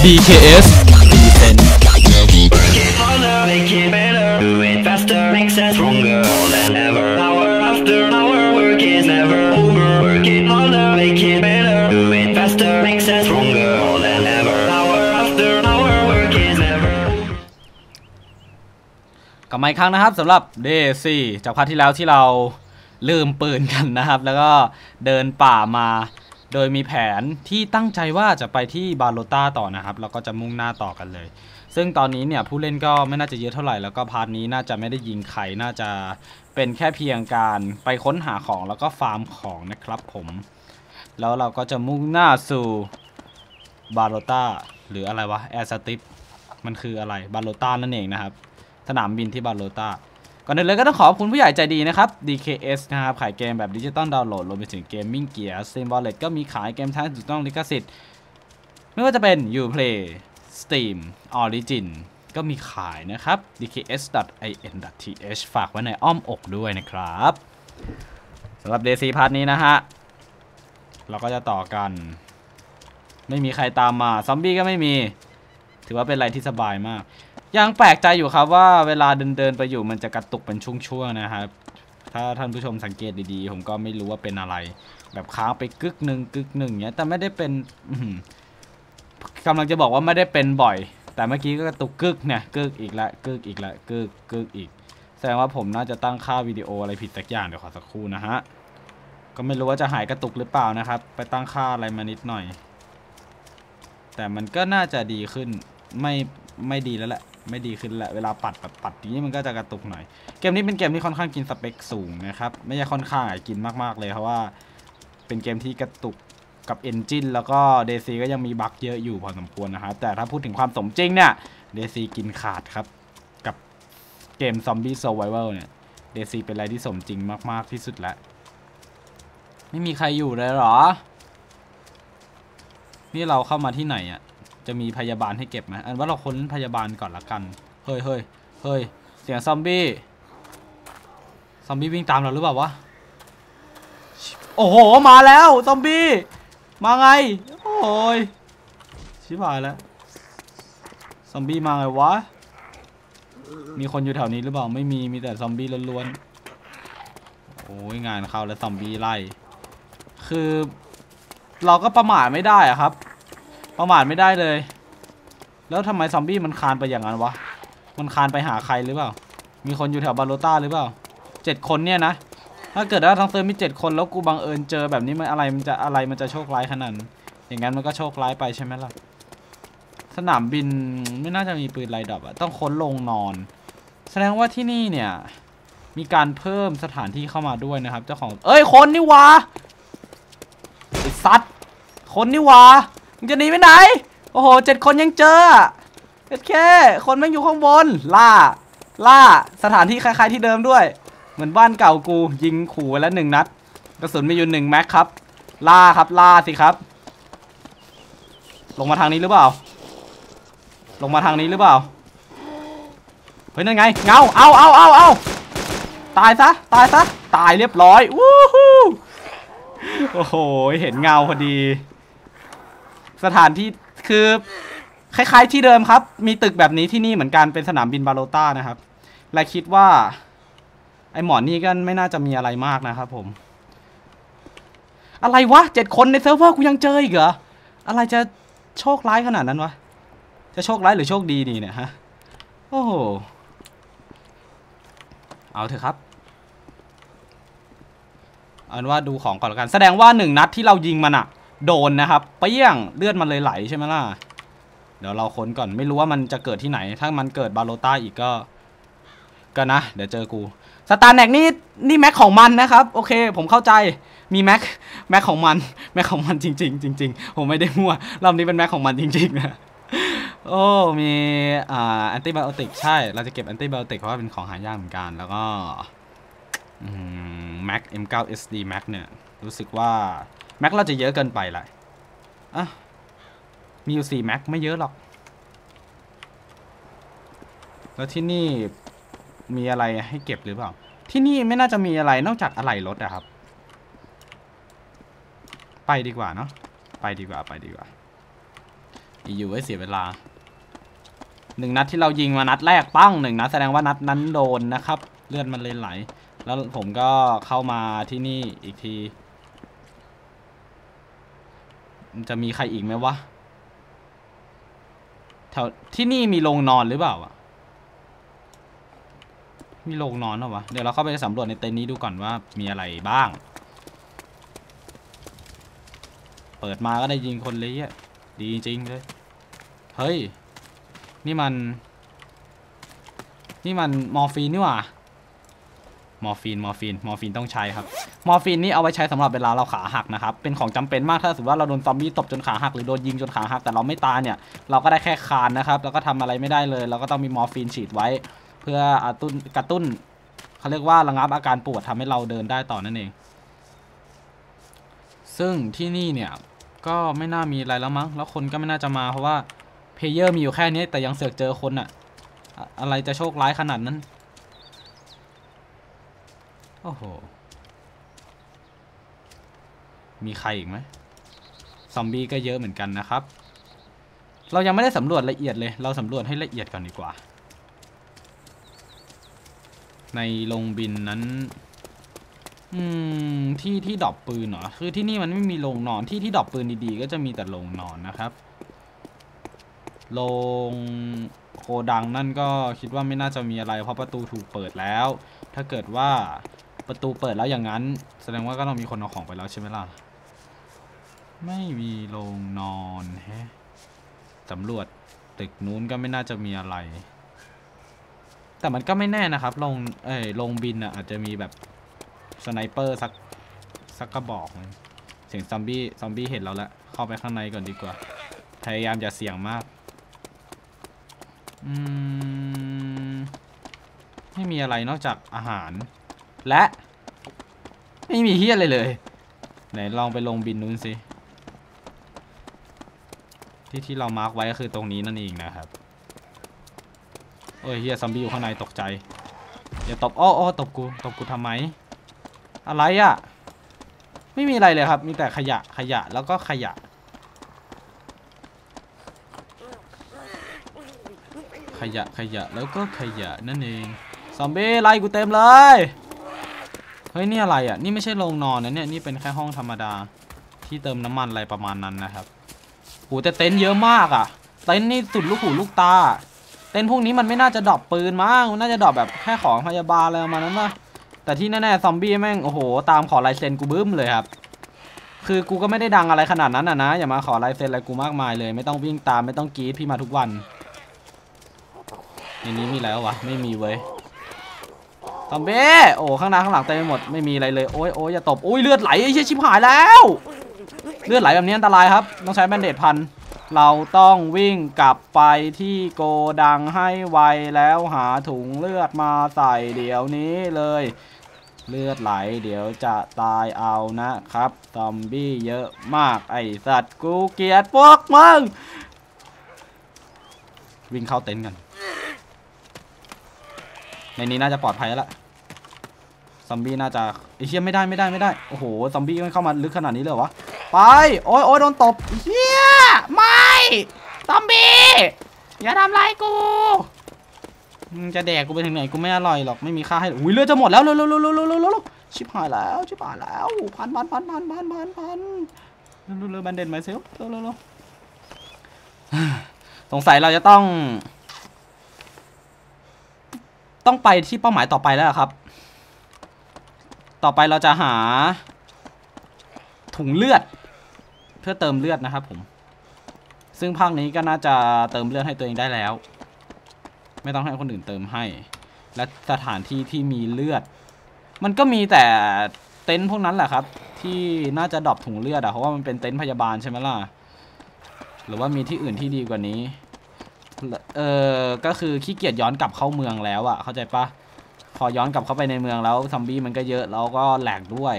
DKS Defense Work it harder, make it better, do it faster, makes us stronger than ever. Hour after hour, work is never over. Work it harder, make it better, do it faster, makes us stronger than ever. Hour after hour, work is never. กลับมาอีกครั้งนะครับสำหรับ Day 4จากพาร์ทที่แล้วที่เราลืมปืนกันนะครับ แล้วก็เดินป่ามา โดยมีแผนที่ตั้งใจว่าจะไปที่บาโลต้าต่อนะครับ แล้วก็จะมุ่งหน้าต่อกันเลย ซึ่งตอนนี้เนี่ยผู้เล่นก็ไม่น่าจะเยอะเท่าไหร่ แล้วก็พาร์ทนี้น่าจะไม่ได้ยิงใคร น่าจะเป็นแค่เพียงการไปค้นหาของแล้วก็ฟาร์มของนะครับผม แล้วเราก็จะมุ่งหน้าสู่บาโลต้าหรืออะไรวะแอร์สติปมันคืออะไรบาโลต้านั่นเองนะครับ สนามบินที่บาโลตา ก่อนอื่นเลยก็ต้องขอบคุณผู้ใหญ่ใจดีนะครับ DKS นะครับ ขายเกมแบบดิจิตอลดาวน์โหลดรวมไปถึงเกมมิ่งเกียร์ซิมบอลเลตก็มีขายเกมทั้งถูกต้องลิขสิทธิ์ ไม่ว่าจะเป็น Uplay Steam Origin ก็มีขายนะครับ dks.in.th ฝากไว้ในอ้อมอกด้วยนะครับสำหรับ DC พาร์ทนี้นะฮะ เราก็จะต่อกัน ไม่มีใครตามมา ซอมบี้ก็ไม่มี ถือว่าเป็นอะไรที่สบายมาก ยังแปลกใจอยู่ครับว่าเวลาเดินเดินไปอยู่มันจะกระตุกเป็นช่วงๆนะครับ ถ้าท่านผู้ชมสังเกตดีๆ ผมก็ไม่รู้ว่าเป็นอะไร แบบค้างไปกึกหนึ่งกึกหนึ่งเนี้ยแต่ไม่ได้เป็นกำลังจะบอกว่าไม่ได้เป็นบ่อย แต่เมื่อกี้ก็กระตุกกึกเนี่ยกึกอีกละกึกอีกละกึกกึกอีก แสดงว่าผมน่าจะตั้งค่าวิดีโออะไรผิดสักอย่างเดี๋ยวขอสักครู่นะฮะก็ไม่รู้ว่าจะหายกระตุกหรือเปล่านะครับ ไปตั้งค่าอะไรมานิดหน่อย แต่มันก็น่าจะดีขึ้นไม่ไม่ดีแล้วแหละ ไม่ดีขึ้นแหละเวลาปัดปัดปัดอย่างนี้มันก็จะกระตุกหน่อย เกมนี้เป็นเกมที่ค่อนข้างกินสเปคสูงนะครับไม่ใช่ค่อนข้างกินมากๆเลยเพราะว่าเป็นเกมที่กระตุกกับ Engine แล้วก็ DC ก็ยังมีบั๊กเยอะอยู่พอสมควรนะครับ แต่ถ้าพูดถึงความสมจริงเนี่ย DC กินขาดครับ กับเกม Zombie Survival เนี่ย DC เป็นอะไรที่สมจริงมาก ๆ ที่สุดแล้ว ไม่มีใครอยู่เลยเหรอ นี่เราเข้ามาที่ไหนอะ จะมีพยาบาลให้เก็บไหมอันว่าเราค้นพยาบาลก่อนละกัน เฮ้ยเฮ้ยเฮ้ยเสียงซอมบี้ ซอมบี้วิ่งตามเราหรือเปล่าวะ โอ้โห มาแล้วซอมบี้ มาไง โอ้ย ชิบหายแล้ว ซอมบี้มาไงวะ มีคนอยู่แถวนี้หรือเปล่า ไม่มี มีแต่ซอมบี้ล้วนๆ โอ้ยงานเข้าแล้วซอมบี้ไล่ คือเราก็ประมาทไม่ได้อะครับ ประมาทไม่ได้เลย แล้วทำไมซอมบี้มันคานไปอย่างนั้นวะ มันคานไปหาใครหรือเปล่า มีคนอยู่แถวบาโลต้าหรือเปล่าเจ็ดคนเนี่ยนะ ถ้าเกิดว่าทั้งเซิร์ฟมีเจ็ดคนแล้วกูบังเอิญเจอแบบนี้มันอะไรมันจะอะไรมันจะโชคร้ายขนาดอย่างนั้นมันก็โชคร้ายไปใช่ไหมล่ะ สนามบินไม่น่าจะมีปืนไรดอกอะต้องค้นลงนอน แสดงว่าที่นี่เนี่ยมีการเพิ่มสถานที่เข้ามาด้วยนะครับ เจ้าของ เอ้ยคนนี่วะไอ้สัตว์คนนี่วะ มึงจะหนีไปไหน โอ้โหเจ็ดคนยังเจออะเจ็ดแค่คนแม่งอยู่ข้างบน ล่า ล่า สถานที่คล้ายๆที่เดิมด้วย เหมือนบ้านเก่ากู ยิงขู่ไว้แล้วหนึ่งนัด กระสุนมีอยู่หนึ่งแม็กครับ ล่าครับ ล่าสิครับ ลงมาทางนี้หรือเปล่า ลงมาทางนี้หรือเปล่า เฮ้ยนั่นไง เงา เอาเอาเอาเอาตายซะ ตายซะ ตายเรียบร้อย วู้ฮู้โอ้โห เห็นเงาพอดี สถานที่คือคล้าย ๆ ที่เดิมครับ มีตึกแบบนี้ที่นี่เหมือนกันเป็นสนามบินบาโลต้านะครับ และคิดว่า ไอหมอนี่ก็ไม่น่าจะมีอะไรมากนะครับผม อะไรวะเจ็ดคนในเซิร์ฟเวอร์กูยังเจออีกเหรอ อะไรจะโชคร้ายขนาดนั้นวะ จะโชคร้ายหรือโชคดีนี่เนี่ยฮะ โอ้โห เอาเถอะครับเอาเป็นว่าดูของก่อนละกัน แสดงว่าหนึ่งนัดที่เรายิงมันอะ โดนนะครับเปี้ยงเลือดมันเลยไหลใช่ไหมล่ะ เดี๋ยวเราค้นก่อนไม่รู้ว่ามันจะเกิดที่ไหน ถ้ามันเกิดบาโลต้าอีกก็ก็นะ เดี๋ยวเจอกูสตาร์แน็กนี่นี่แม็กของมันนะครับ โอเค ผมเข้าใจมีแม็กแม็กของมันแม็กของมันจริง ๆ จริง ๆ ผมไม่ได้มั่วรอบนี้เป็นแม็กของมันจริงๆนะโอ้มีอ่าแอนติไบโอติกใช่เราจะเก็บแอนติไบโอติกเพราะว่าเป็นของหายากเหมือนกันแล้วก็แม็ก M9 SD Max เนี่ย รู้สึกว่า แม็กเราจะเยอะเกินไปแหละอะมีอยู่4แม็กไม่เยอะหรอก แล้วที่นี่มีอะไรให้เก็บหรือเปล่า ที่นี่ไม่น่าจะมีอะไรนอกจากอะไหล่รถอะครับ ไปดีกว่าเนาะไปดีกว่าไปดีกว่า อยู่ไว้เสียเวลาหนึ่งนัดที่เรายิงมานัดแรกปั้งหนึ่งนัดแสดงว่านัดนั้นโดนนะครับ เลือดมันเลยไหล แล้วผมก็เข้ามาที่นี่อีกที จะมีใครอีกไหมวะ แถวที่นี่มีโรงนอนหรือเปล่าอะมีโรงนอนเหรอวะ เดี๋ยวเราเข้าไปสำรวจในเต็นท์นี้ดูก่อนว่ามีอะไรบ้าง เปิดมาก็ได้ยิงคนเลยอะดีจริงเลย เฮ้ย นี่มัน นี่มันมอร์ฟีนนี่หว่า มอร์ฟีน มอร์ฟีน มอร์ฟีนต้องใช้ครับ มอร์ฟีนนี่เอาไว้ใช้สำหรับเวลาเราขาหักนะครับ เป็นของจำเป็นมากถ้าสมมติว่าเราโดนซอมบี้ตบจนขาหักหรือโดนยิงจนขาหักแต่เราไม่ตายเนี่ย เราก็ได้แค่คานนะครับ แล้วก็ทำอะไรไม่ได้เลย เราก็ต้องมีมอร์ฟีนฉีดไว้ เพื่อกระตุ้นกระตุ้นเขาเรียกว่าระงับอาการปวดทำให้เราเดินได้ต่อนั่นเอง ซึ่งที่นี่เนี่ยก็ไม่น่ามีอะไรแล้วมั้ง แล้วคนก็ไม่น่าจะมาเพราะว่าเพลเยอร์มีอยู่แค่นี้แต่ยังเสือกเจอคนอะอะไรจะโชคร้ายขนาดนั้น โอ้โห มีใครอีกไหมซอมบี้ก็เยอะเหมือนกันนะครับ เรายังไม่ได้สำรวจละเอียดเลย เราสำรวจให้ละเอียดก่อนดีกว่า ในโรงบินนั้น อืม ที่ที่ดรอปปืนเหรอ คือที่นี่มันไม่มีโรงนอน ที่ที่ดรอปปืนดีๆ ก็จะมีแต่โรงนอนนะครับ โรงโกดังนั่นก็คิดว่าไม่น่าจะมีอะไร เพราะประตูถูกเปิดแล้ว ถ้าเกิดว่าประตูเปิดแล้วอย่างนั้น แสดงว่าก็ต้องมีคนเอาของไปแล้วใช่ไหมล่ะ ไม่มีโรงนอนแฮะสำรวจตึกนู้นก็ไม่น่าจะมีอะไร แต่มันก็ไม่แน่นะครับโรงเอ้ยโรงบินอะอาจจะมีแบบสไนเปอร์สักสักกระบอกเสียงซอมบี้ซอมบี้เห็นเราแล้วเข้าไปข้างในก่อนดีกว่า พยายามอย่าเสี่ยงมาก อืม ไม่มีอะไรนอกจากอาหาร และ ไม่มีเฮียอะไรเลย ไหนลองไปลงบินนู้นสิ ที่ที่เรามาร์กไว้ก็คือตรงนี้นั่นเองนะครับโอ้ยเฮียซอมบี้อยู่ข้างในตกใจอย่าตบอ้ออ้อตบกูตบกูทำไม อะไรอะ่ะไม่มีอะไรเลยครับ มีแต่ขยะขยะแล้วก็ขยะ ขยะขยะแล้วก็ขยะนั่นเองซอมบี้ไล่กูเต็มเลยเฮ้ยนี่อะไรอะ่ะนี่ไม่ใช่โรงนอนนะเนี่ยนี่เป็นแค่ห้องธรรมดาที่เติมน้ำมันอะไรประมาณนั้นนะครับ โหแต่เต็นท์เยอะมากอะ เต็นท์นี่สุดลูกหูลูกตา เต็นท์พวกนี้มันไม่น่าจะดรอปปืนมั้งมันน่าจะดรอปแบบแค่ของพยาบาลอะไรประมาณนั้นนะแต่ที่แน่ๆซอมบี้แม่งโอ้โห ตามขอลายเซ็นกูบึ้มเลยครับ คือกูก็ไม่ได้ดังอะไรขนาดนั้นอะนะอย่ามาขอลายเซ็นอะไรกูมากมายเลย ไม่ต้องวิ่งตามไม่ต้องกรีดพี่มาทุกวันในนี้มีแล้ววะไม่มีเว้ยซอมบี้โอ้ข้างหน้าข้างหลังเต็มไปหมดไม่มีอะไรเลยโอ้ยโอ้ยอย่าตบโอ้ยเลือดไหลไอ้เชี่ยชิบหายแล้ว เลือดไหลแบบนี้อันตรายครับ ต้องใช้แบนเดตพัน เราต้องวิ่งกลับไปที่โกดังให้ไวแล้วหาถุงเลือดมาใส่เดี๋ยวนี้เลย เลือดไหลเดี๋ยวจะตายเอานะครับ ซอมบี้เยอะมากไอสัตว์กูเกลียดพวกมึง วิ่งเข้าเต็นท์กัน ในนี้น่าจะปลอดภัยแล้วซอมบี้น่าจะไอเชี่ยไม่ได้ไม่ได้ไม่ได้ โอ้โห ซอมบี้มันเข้ามาลึกขนาดนี้เลยวะ ไป โอ้ยโอ้ยโดนตบเฮียไม่ซอมบี้อย่าทำร้ายกูมึงจะแดกกูไปถึงไหนกูไม่อร่อยหรอกไม่มีค่าให้อุ้ยเลือดจะหมดแล้วเร็วเร็วเร็วเร็วเร็วเร็วเร็วชิบหายแล้วชิบหายแล้วพันพันพันพันพันพันพันเร็วเร็วเร็วแบนเดนไหมเซลเร็วเร็วเร็วสงสัยเราจะต้อง ต้องไปที่เป้าหมายต่อไปแล้วครับ ต่อไปเราจะหา ถุงเลือด เพื่อเติมเลือดนะครับผม ซึ่งภาคนี้ก็น่าจะเติมเลือดให้ตัวเองได้แล้ว ไม่ต้องให้คนอื่นเติมให้ และสถานที่ที่มีเลือด มันก็มีแต่เต็นท์พวกนั้นแหละครับ ที่น่าจะดรอปถุงเลือดอะเพราะว่ามันเป็นเต็นท์พยาบาลใช่ไหมล่ะหรือว่ามีที่อื่นที่ดีกว่านี้ เออก็คือขี้เกียจย้อนกลับเข้าเมืองแล้วอะเข้าใจปะพอย้อนกลับเข้าไปในเมืองแล้วซอมบี้มันก็เยอะแล้วก็แหลกด้วย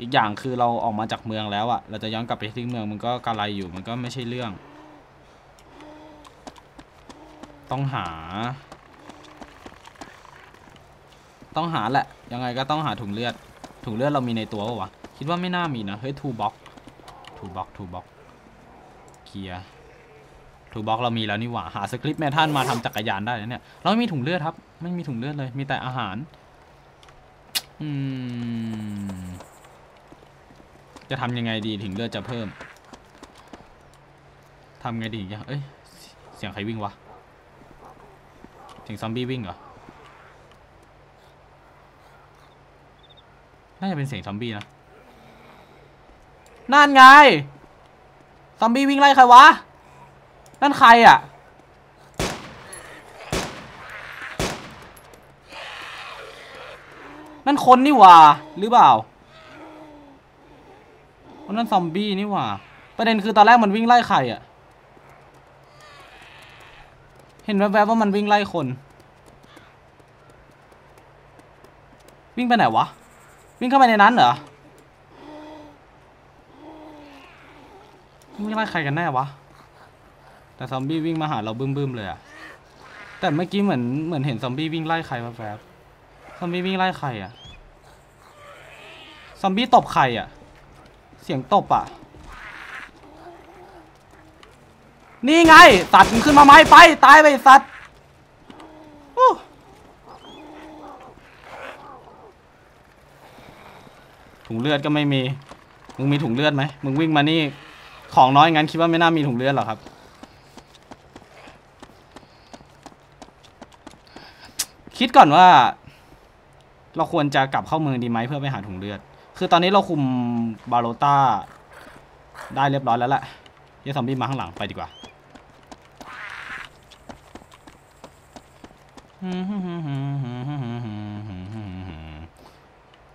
อีกอย่างคือเราออกมาจากเมืองแล้วอะเราจะย้อนกลับไปที่เมืองมันก็กระไรอยู่มันก็ไม่ใช่เรื่อง ต้องหา ต้องหาแหละ ยังไงก็ต้องหาถุงเลือด ถุงเลือดเรามีในตัวปะวะ คิดว่าไม่น่ามีนะ เฮ้ยทูบ็อกทูบ็อกทูบ็อกลียร์ทูบ็อกเรามีแล้วนี่หว่า หาสคริปต์แมทันมาทำจักรยานได้เนี่ย เราไม่มีถุงเลือดครับ ไม่มีถุงเลือดเลย มีแต่อาหาร อืม จะทำยังไงดีถึงเลือดจะเพิ่มทำไงดีอะเอ้ย เสียงใครวิ่งวะ เสียงซอมบี้วิ่งเหรอ น่าจะเป็นเสียงซอมบี้นะ นั่นไง ซอมบี้วิ่งไล่ใครวะ นั่นใครอะ นั่นคนนี่หว่า หรือเปล่า อ๋อนั่นซอมบี้นี่หว่า ประเด็นคือตอนแรกมันวิ่งไล่ใครอะเห็นแวบๆว่ามันวิ่งไล่คน วิ่งไปไหนวะ วิ่งเข้าไปในนั้นเหรอวิ่งไล่ใครกันแน่วะ แต่ซอมบี้วิ่งมาหาเราบึ้มๆเลยอะแต่เมื่อกี้เหมือนเหมือนเห็นซอมบี้วิ่งไล่ใครแวบๆซอมบี้วิ่งไล่ใครอะซอมบี้ตบใครอะ เสียงตบอะนี่ไงตัดมันขึ้นมาไหมไป ตายไปสัตว์ถุงเลือดก็ไม่มี มึงมีถุงเลือดไหม มึงวิ่งมานี่ ของน้อยงั้นคิดว่าไม่น่ามีถุงเลือดหรอครับ คิดก่อนว่า เราควรจะกลับเข้าเมืองดีไหมเพื่อไปหาถุงเลือด คือตอนนี้เราคุมบาโลต้าได้เรียบร้อยแล้วแหละเหี้ยซอมบี้มาข้างหลังไปดีกว่า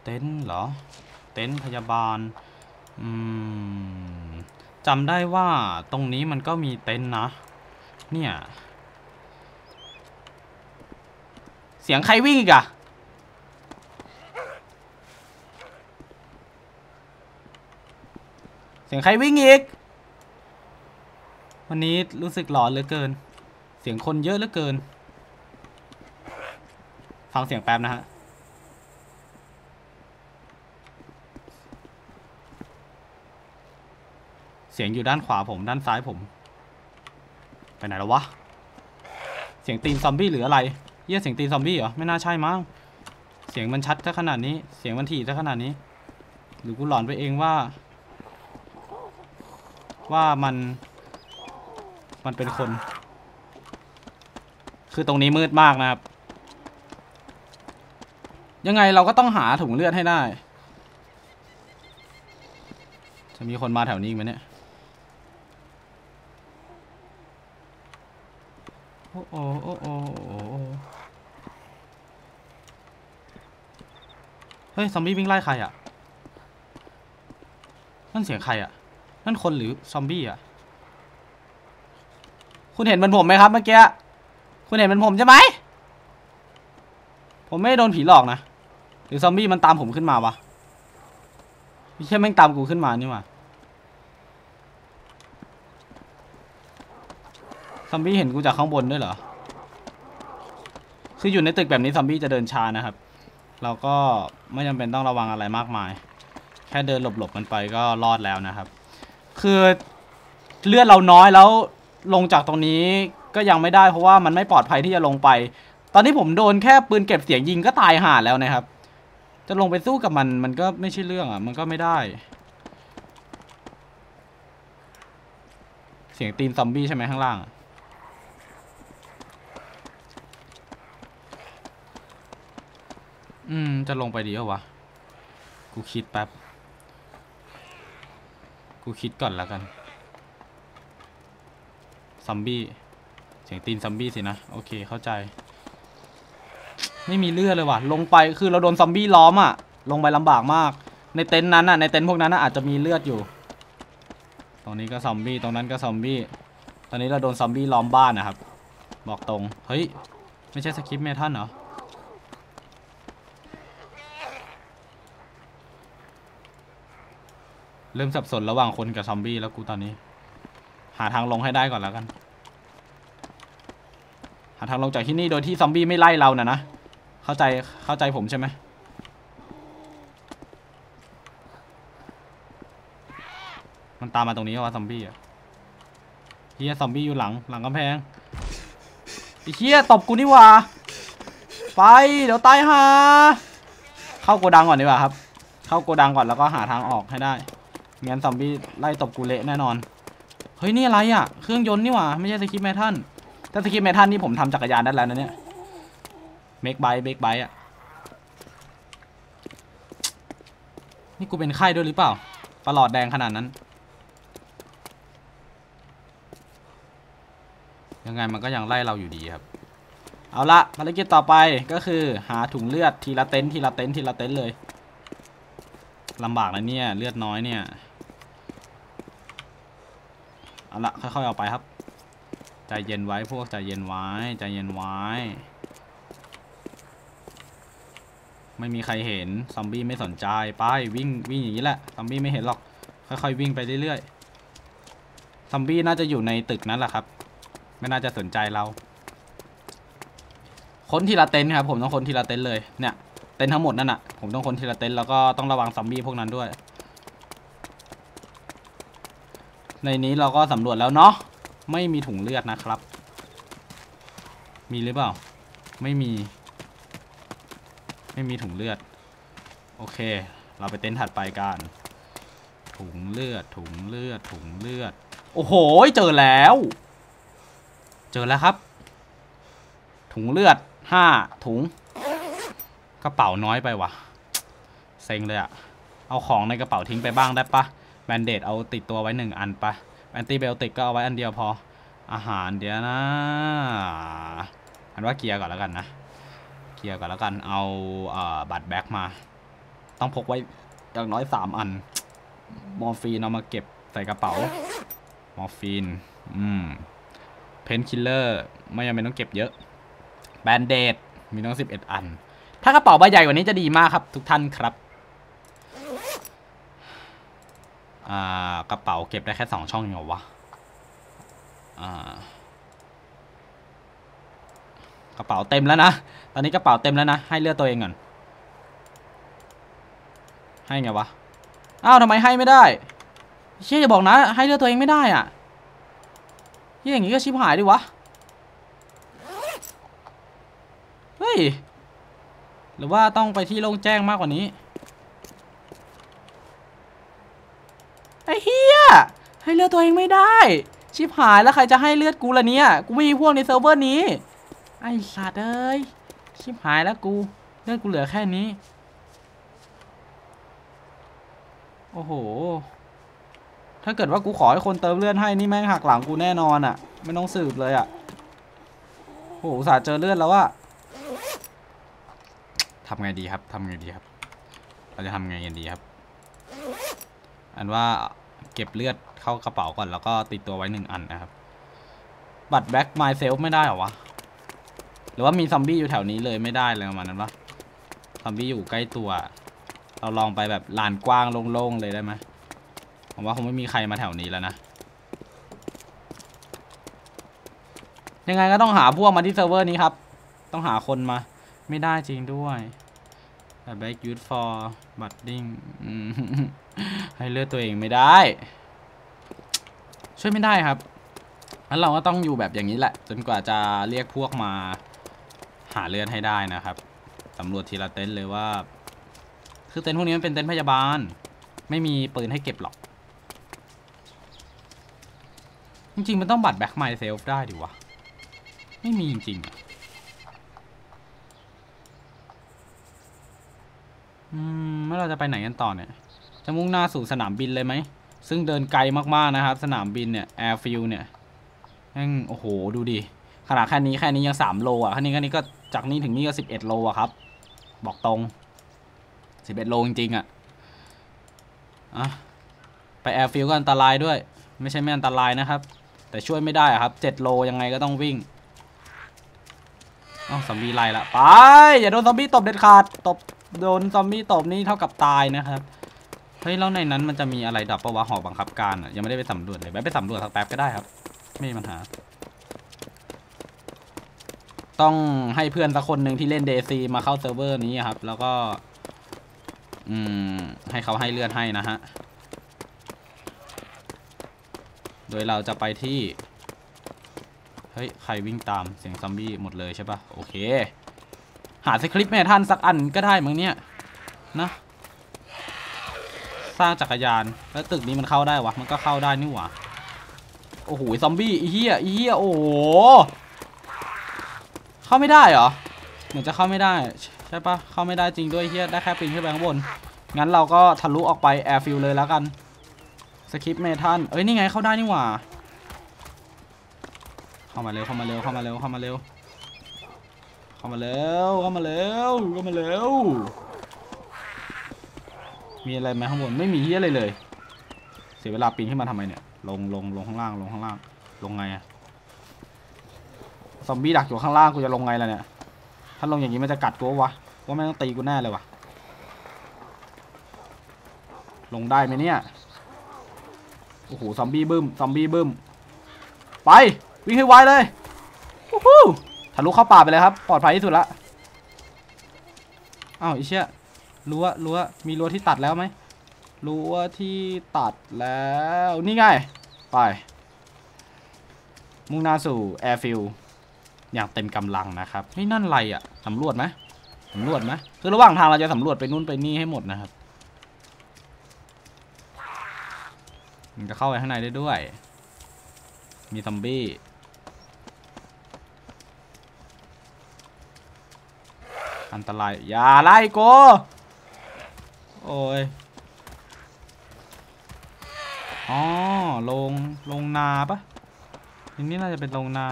เต็นท์เหรอ เต็นท์พยาบาลจำได้ว่าตรงนี้มันก็มีเต็นท์นะ เนี่ย เสียงใครวิ่งอีกอะ เสียงใครวิ่งอีก วันนี้รู้สึกหลอนเหลือเกิน เสียงคนเยอะเหลือเกิน ฟังเสียงแป๊บนะฮะ เสียงอยู่ด้านขวาผมด้านซ้ายผม ไปไหนแล้ววะ เสียงตีนซอมบี้หรืออะไรเยี่ยเสียงตีนซอมบี้เหรอ ไม่น่าใช่มั้ง เสียงมันชัดซะขนาดนี้ เสียงมันถี่ซะขนาดนี้ หรือกูหลอนไปเองว่า ว่ามัน มันเป็นคน คือตรงนี้มืดมากนะครับ ยังไงเราก็ต้องหาถุงเลือดให้ได้ จะมีคนมาแถวนี้ไหมเนี่ยโอ้โอ้โอ้โอ้โอ้เฮ้ย ซอมบี้วิ่งไล่ใครอะนั่นเสียงใครอะ นั่นคนหรือซอมบี้อะ คุณเห็นมันผมไหมครับเมื่อกี้ คุณเห็นมันผมใช่ไหม ผมไม่โดนผีหลอกนะ หรือซอมบี้มันตามผมขึ้นมาวะไม่ใช่แม่งตามกูขึ้นมานี่หว่าซอมบี้เห็นกูจากข้างบนด้วยเหรอ คืออยู่ในตึกแบบนี้ซอมบี้จะเดินช้านะครับ เราก็ไม่จำเป็นต้องระวังอะไรมากมาย แค่เดินหลบๆมันไปก็รอดแล้วนะครับ คือเลือดเราน้อยแล้วลงจากตรงนี้ก็ยังไม่ได้เพราะว่ามันไม่ปลอดภัยที่จะลงไป ตอนนี้ผมโดนแค่ปืนเก็บเสียงยิงก็ตายห่าแล้วนะครับ จะลงไปสู้กับมันมันก็ไม่ใช่เรื่องอะ มันก็ไม่ได้ เสียงตีนซอมบี้ใช่ไหมข้างล่างอืม จะลงไปดีเหรอวะ กูคิดแป๊บ กูคิดก่อนแล้วกันซอมบี้เสียงตีนซอมบี้สินะ โอเคเข้าใจ ไม่มีเลือดเลยว่ะ ลงไปคือเราโดนซอมบี้ล้อมอะลงไปลำบากมาก ในเต็นท์นั้นอะในเต็นท์พวกนั้นอะอาจจะมีเลือดอยู่ ตรงนี้ก็ซอมบี้ตรงนั้นก็ซอมบี้ตอนนี้เราโดนซอมบี้ล้อมบ้านนะครับ บอกตรง เฮ้ย ไม่ใช่สคริปต์เมทัลเหรอ เริ่มสับสนระหว่างคนกับซอมบี้แล้วกูตอนนี้ หาทางลงให้ได้ก่อนแล้วกัน หาทางลงจากที่นี่โดยที่ซอมบี้ไม่ไล่เรานะนะ เข้าใจเข้าใจผมใช่ไหมมันตามมาตรงนี้ว่าซอมบี้อะเฮียซอมบี้อยู่หลังหลังกำแพงไอ้เฮียตบกูนี่ว่า ไปเดี๋ยวตายหาเข้าโกดังก่อนดีกว่าครับ เข้าโกดังก่อนแล้วก็หาทางออกให้ได้ งั้นซอมบี้ไล่ตบกูเละแน่นอน เฮ้ย นี่อะไรอะ เครื่องยนต์นี่หว่า ไม่ใช่สกิปแมทันถ้าสกิปแมทันนี่ผมทำจักรยานได้แล้วนะเนี่ยเมกไบเมกไบอะ นี่กูเป็นไข้ด้วยหรือเปล่า ประหลอดแดงขนาดนั้น ยังไงมันก็ยังไล่เราอยู่ดีครับ เอาละภารกิจต่อไปก็คือหาถุงเลือดทีละเต็นท์ทีละเต็นท์ทีละเต็นท์เลยลำบากนะเนี่ย เลือดน้อยเนี่ย เอาละค่อยๆเอาไปครับ ใจเย็นไว้พวกใจเย็นไว้ ใจเย็นไว้ ไม่มีใครเห็นซอมบี้ไม่สนใจไปวิ่งวิ่งอย่างนี้แหละซอมบี้ไม่เห็นหรอก ค่อยๆวิ่งไปเรื่อยๆซอมบี้น่าจะอยู่ในตึกนั้นแหละครับ ไม่น่าจะสนใจเรา ค้นทีละเต็นท์ครับ ผมต้องค้นทีละเต็นท์เลยเนี่ยเต็นท์ทั้งหมดนั่นอะผมต้องค้นทีละเต็นท์แล้วก็ต้องระวังซอมบี้พวกนั้นด้วย ในนี้เราก็สำรวจแล้วเนาะไม่มีถุงเลือดนะครับ มีหรือเปล่า ไม่มี ไม่มีถุงเลือด โอเค เราไปเต็นท์ถัดไปกัน ถุงเลือด ถุงเลือด ถุงเลือด โอ้โห เจอแล้ว เจอแล้วครับ ถุงเลือดห้าถุง กระเป๋าน้อยไปวะเซ็งเลยอะเอาของในกระเป๋าทิ้งไปบ้างได้ปะ แบนเดดเอาติดตัวไว้หนึ่งอันปะแอนติไบโอติกก็เอาไว้อันเดียวพอ อาหารเดี๋ยวนะ อันว่าเกียร์ก่อนแล้วกันนะ เกียร์ก่อนแล้วกัน เอาเอ่อบัตรแบ็คมา ต้องพกไว้อย่างน้อยสามอัน มอร์ฟีนเอามาเก็บใส่กระเป๋า มอร์ฟีน อืม เพนคิลเลอร์ไม่จำเป็นต้องเก็บเยอะ แบนเดดมีต้องสิบเอ็ดอัน ถ้ากระเป๋าใบใหญ่กว่านี้จะดีมากครับ ทุกท่านครับ กระเป๋าเก็บได้แค่สองช่องเองเหรอวะอกระเป๋าเต็มแล้วนะ ตอนนี้กระเป๋าเต็มแล้วนะ ให้เลือกตัวเองก่อน ให้ไงวะ อ้าวทำไมให้ไม่ได้ เชี่ยอย่าบอกนะ ให้เลือกตัวเองไม่ได้อะเฮียอย่างงี้ก็ชิบหายดิวะ เฮ้ย หรือว่าต้องไปที่โล่งแจ้งมากกว่านี้ ไอ้เฮียให้เลือดตัวเองไม่ได้ ชิบหายแล้วใครจะให้เลือดกูล่ะเนี่ย กูไม่มีพวกในเซิร์ฟเวอร์นี้ ไอ้สัตว์เอ้ย ชิบหายแล้วกู เลือดกูเหลือแค่นี้ โอ้โห ถ้าเกิดว่ากูขอให้คนเติมเลือดให้นี่แม่งหักหลังกูแน่นอนอะ่ะ ไม่ต้องสืบเลยอะ่ะโอ้โหสาเจอเลือดแล้วอะทำไงดีครับทำไงดีครับ เราจะทำไงกันดีครับ อันว่าเก็บเลือดเข้ากระเป๋าก่อนแล้วก็ติดตัวไว้หนึ่งอันนะครับ บัตรแบ็ k ไม s เซลไม่ได้เหรอวะ หรือว่ามีซอมบี้อยู่แถวนี้เลยไม่ได้เลยประมาณนั้นปะซอมบี้อยู่ใกล้ตัว เราลองไปแบบลานกว้างโล่งๆเลยได้ไหมผมว่าคงไม่มีใครมาแถวนี้แล้วนะ ยังไงก็ต้องหาพวกมาที่เซิร์ฟเวอร์นี้ครับ ต้องหาคนมา ไม่ได้จริงด้วยแต่ back use for budding อืม ให้เลือดตัวเองไม่ได้ ช่วยไม่ได้ครับงั้นเราก็ต้องอยู่แบบอย่างนี้แหละ จนกว่าจะเรียกพวกมาหาเลือดให้ได้นะครับสำรวจทีละเต็นท์เลยว่า คือเต็นท์พวกนี้มันเป็นเต็นท์พยาบาล ไม่มีปืนให้เก็บหรอก จริงๆมันต้องบัตร back myself ได้ดิวะ ไม่มีจริงๆอะอืมแล้วเราจะไปไหนกันต่อเนี่ย จะมุ่งหน้าสู่สนามบินเลยไหม ซึ่งเดินไกลมากๆนะครับ สนามบินเนี่ย airfield เนี่ยแม่งโอ้โห ดูดิ ขนาดแค่นี้แค่นี้ยังสามโลอะแค่นี้แค่นี้ก็จากนี้ถึงนี่ก็สิบเอ็ดโลอะครับ บอกตรงสิบเอ็ดโลจริงๆอะอะไปแอร์ฟิลก็อันตรายด้วย ไม่ใช่ไม่อันตรายนะครับ แต่ช่วยไม่ได้อะครับเจ็ดโลยังไงก็ต้องวิ่งอ้าซอมบี้ไล่ละไปอย่าโดนซอมบี้ตบเด็ดขาดตบโดนซอมบี้ตบนี่เท่ากับตายนะครับ เฮ้ยแล้วในนั้นมันจะมีอะไรดับปะวะหอบังคับการอะยังไม่ได้ไปสำรวจเลยแวะไปสำรวจสักแป๊บก็ได้ครับ ไม่มีปัญหา ต้องให้เพื่อนสักคนหนึ่งที่เล่นเดซีมาเข้าเซิร์ฟเวอร์นี้ครับ แล้วก็ อืม ให้เขาให้เลือดให้นะฮะ โดยเราจะไปที่ เฮ้ย ใครวิ่งตามเสียงซอมบี้หมดเลยใช่ปะโอเค หาสคริปต์แม่ท่านสักอันก็ได้มั้งเนี่ย นะ สร้างจักรยาน แล้วตึกนี้มันเข้าได้วะ มันก็เข้าได้นี่หว่า โอ้โห ซอมบี้อีเหี้ยอีเหี้ย โอ้โห เข้าไม่ได้เหรอ เหมือนจะเข้าไม่ได้ ใช่ปะเข้าไม่ได้จริงด้วยเฮียได้แค่ปีนขึ้นไปข้างบน งั้นเราก็ทะลุออกไปแอร์ฟิลเลยแล้วกัน สคริปเมทันเอ้ย นี่ไงเข้าได้นี่หว่า เข้ามาเร็ว เข้ามาเร็ว เข้ามาเร็ว เข้ามาเร็ว เข้ามาเร็ว เข้ามาเร็ว เข้ามาเร็ว มีอะไรไหมข้างบนไม่มีเฮียอะไรเลย เสียเวลาปีนขึ้นมาทำไมเนี่ย ลงลงลงข้างล่างลงข้างล่าง ลงไงอะซอมบี้ดักอยู่ข้างล่างกูจะลงไงล่ะเนี่ย ถ้าลงอย่างนี้มันจะกัดกูวะว่าไม่ต้องตีกูแน่เลยวะลงได้ไหมเนี่ย โอ้โหซอมบี้บึ้มซอมบี้บึ้ม ไปวิ่งให้ไวเลยวู้ฮู้ทะลุเข้าป่าไปเลยครับ ปลอดภัยที่สุดละอ้าวไอีเชี่ย รั้วรั้วมีรั้วที่ตัดแล้วไหมรั้วที่ตัดแล้วนี่ไงไป มุ่งหน้าสู่แอร์ฟิลอย่างเต็มกำลังนะครับเฮ้ยนั่นไรอะสำรวจไหมสำรวจไหมคือระหว่างทางเราจะสำรวจไปนู่นไปนี่ให้หมดนะครับมันจะเข้าไปข้างในได้ด้วย มีซอมบี้อันตราย อย่าไล่โก โอ้ย อ๋อ ลง ลงนาปะอันนี้น่าจะเป็นลงนา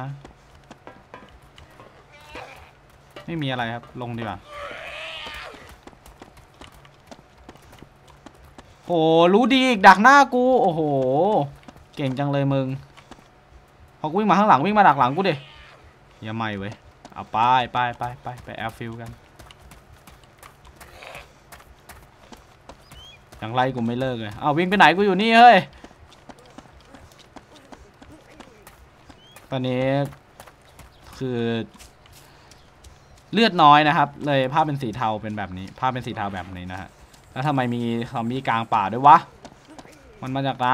ไม่มีอะไรครับ ลงดีกว่าโหรู้ดีอีกดักหน้ากู โอ้โห เก่งจังเลยมึง พอกูวิ่งมาข้างหลังวิ่งมาดักหลังกูดิ อย่าไม่เว้ย เอาไปไปไปไปไปแอร์ฟิลกัน ยังไล่กูไม่เลิกเลยเอาวิ่งไปไหนกูอยู่นี่เฮ้ย ตอนนี้คือเลือดน้อยนะครับ เลยภาพเป็นสีเทาเป็นแบบนี้ ภาพเป็นสีเทาแบบนี้นะฮะ แล้วทำไมมีซอมบี้กลางป่าด้วยวะ มันมาจากไหน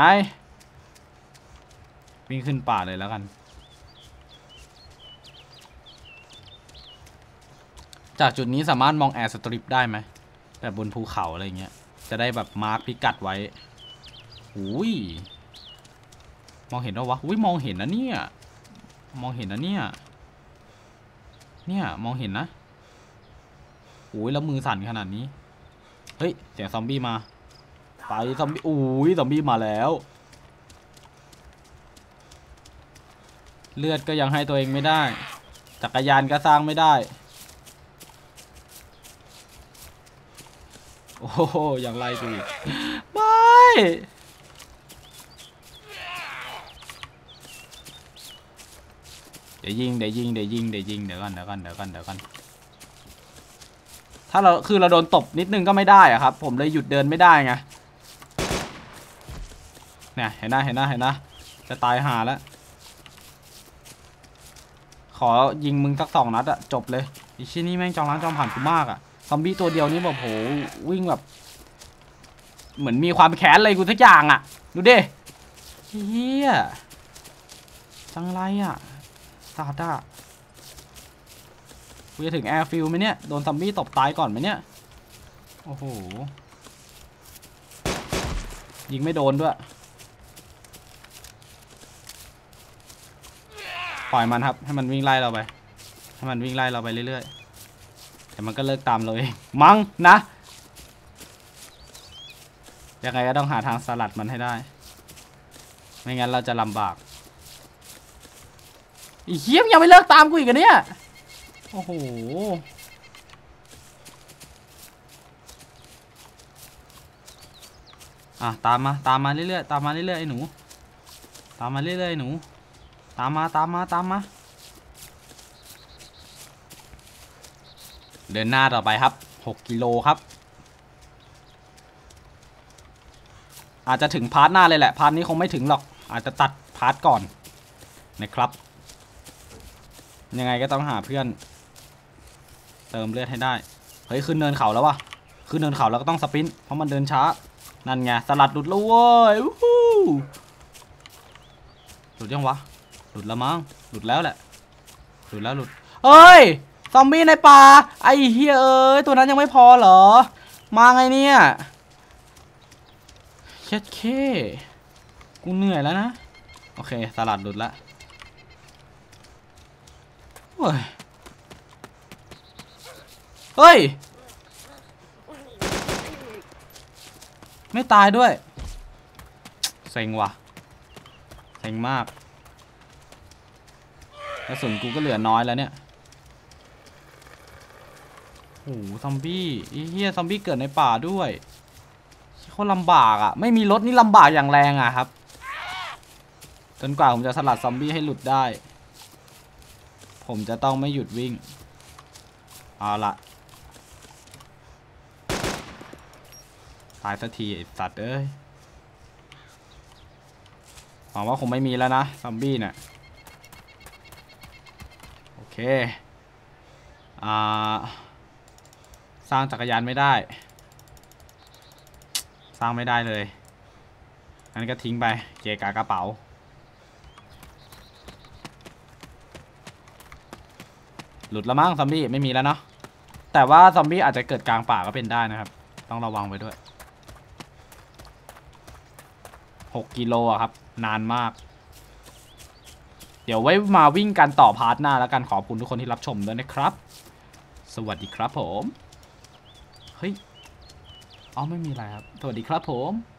วิ่งขึ้นป่าเลยแล้วกัน จากจุดนี้สามารถมองแอร์สตริปได้ไหม แบบบนภูเขาอะไรเงี้ย จะได้แบบมาร์คพิกัดไว้อุ้ยมองเห็นแล้ววะอุ้ยมองเห็นนะเนี่ย มองเห็นนะเนี่ย เนี่ยมองเห็นนะโอ้ยแล้วมือสั่นขนาดนี้ เฮ้ยเสียงซอมบี้มา ไปซอมบี้อุ้ยซอมบี้มาแล้ว เลือดก็ยังให้ตัวเองไม่ได้ จักรยานก็สร้างไม่ได้ โอ้โหยังไล่กูอีกไม่เดี๋ยวยิงเดี๋ยวยิงเดี๋ยวยิงเดี๋ยวยิงเดี๋ยวกันเดี๋ยวกันเดี๋ยวกันเดี๋ยวกันถ้าเราคือเราโดนตบนิดนึงก็ไม่ได้อะครับ ผมเลยหยุดเดินไม่ได้ไงเนี่ยเห็นนะเห็นนะเห็นนะจะตายหาแล้วขอยิงมึงสักสองนัดอะจบเลยอีชิ้นนี้แม่งจองล้างจองผ่านกูมากอะ ซอมบี้ตัวเดียวนี่แบบโหวิ่งแบบ เหมือนมีความแค้นอะไรกูสักอย่างอะดูดิเฮียจังไรอะซาดอะกูจะถึงแอร์ฟิลไหมเนี่ย โดนซอมบี้ตบตายก่อนไหมเนี่ย โอ้โห ยิงไม่โดนด้วย ปล่อยมันครับ ให้มันวิ่งไล่เราไป ให้มันวิ่งไล่เราไปเรื่อยๆ แต่มันก็เลิกตามเราเองมั้งนะยังไงก็ต้องหาทางสลัดมันให้ได้ ไม่งั้นเราจะลำบากอีเหี้ยมยังไม่เลิกตามกูอีกเหรอะเนี่ย โอ้โห อะตามมาตามมาเรื่อยๆตามมาเรื่อยๆไอ้หนู ตามมาเรื่อยๆไอ้หนู ตามมาตามมาตามมา เดินหน้าต่อไปครับ 6 กิโลครับ อาจจะถึงพาร์ทหน้าเลยแหละ พาร์ทนี้คงไม่ถึงหรอก อาจจะตัดพาร์ทก่อนนะครับ ยังไงก็ต้องหาเพื่อน เติมเลือดให้ได้ เฮ้ยขึ้นเนินเขาแล้ววะขึ้นเนินเขาแล้วก็ต้องสปิน เพราะมันเดินช้า นั่นไงสลัดหลุดแล้วเว้ยวู้หลุดยังวะ หลุดแล้วมั้ง หลุดแล้วแหละ หลุดแล้วหลุดเอ้ย ซอมบี้ในป่าไอ้เฮียเอ้ยตัวนั้นยังไม่พอเหรอ มาไงเนี่ยเช็ดเคกูเหนื่อยแล้วนะ โอเคสลัดหลุดละเฮ้ยเฮ้ย ไม่ตายด้วย เซ็งว่ะ เซ็งมากกระสุนกูก็เหลือน้อยแล้วเนี่ย โอ้โหซอมบี้เฮียซอมบี้เกิดในป่าด้วยโคตรลำบากอะ่ะ ไม่มีรถนี่ลำบากอย่างแรงอะครับ จนกว่าผมจะสลัดซอมบี้ให้หลุดได้ ผมจะต้องไม่หยุดวิ่ง เอาละตายสักทีไอ้สัตว์เอ้ยหวังว่าคงไม่มีแล้วนะซอมบี้เนี่ยโอเค อ่า ร้างจักรยานไม่ได้ สร้างไม่ได้เลยงั้นก็ทิ้งไป เกกากระเป๋า หลุดล้วมั้งซอมบี้ไม่มีแล้วเนาะ แต่ว่าซอมบี้อาจจะเกิดกลางป่าก็เป็นได้นะครับ ต้องระวังไว้ด้วย 6 กิโลอะครับ นานมาก เดี๋ยวไว้มาวิ่งกันต่อพาร์ทหน้าแล้วกันขอบคุณทุกคนที่รับชมด้วยนะครับ สวัสดีครับผม อ๋อไม่มีอะไรครับสวัสดีครับผม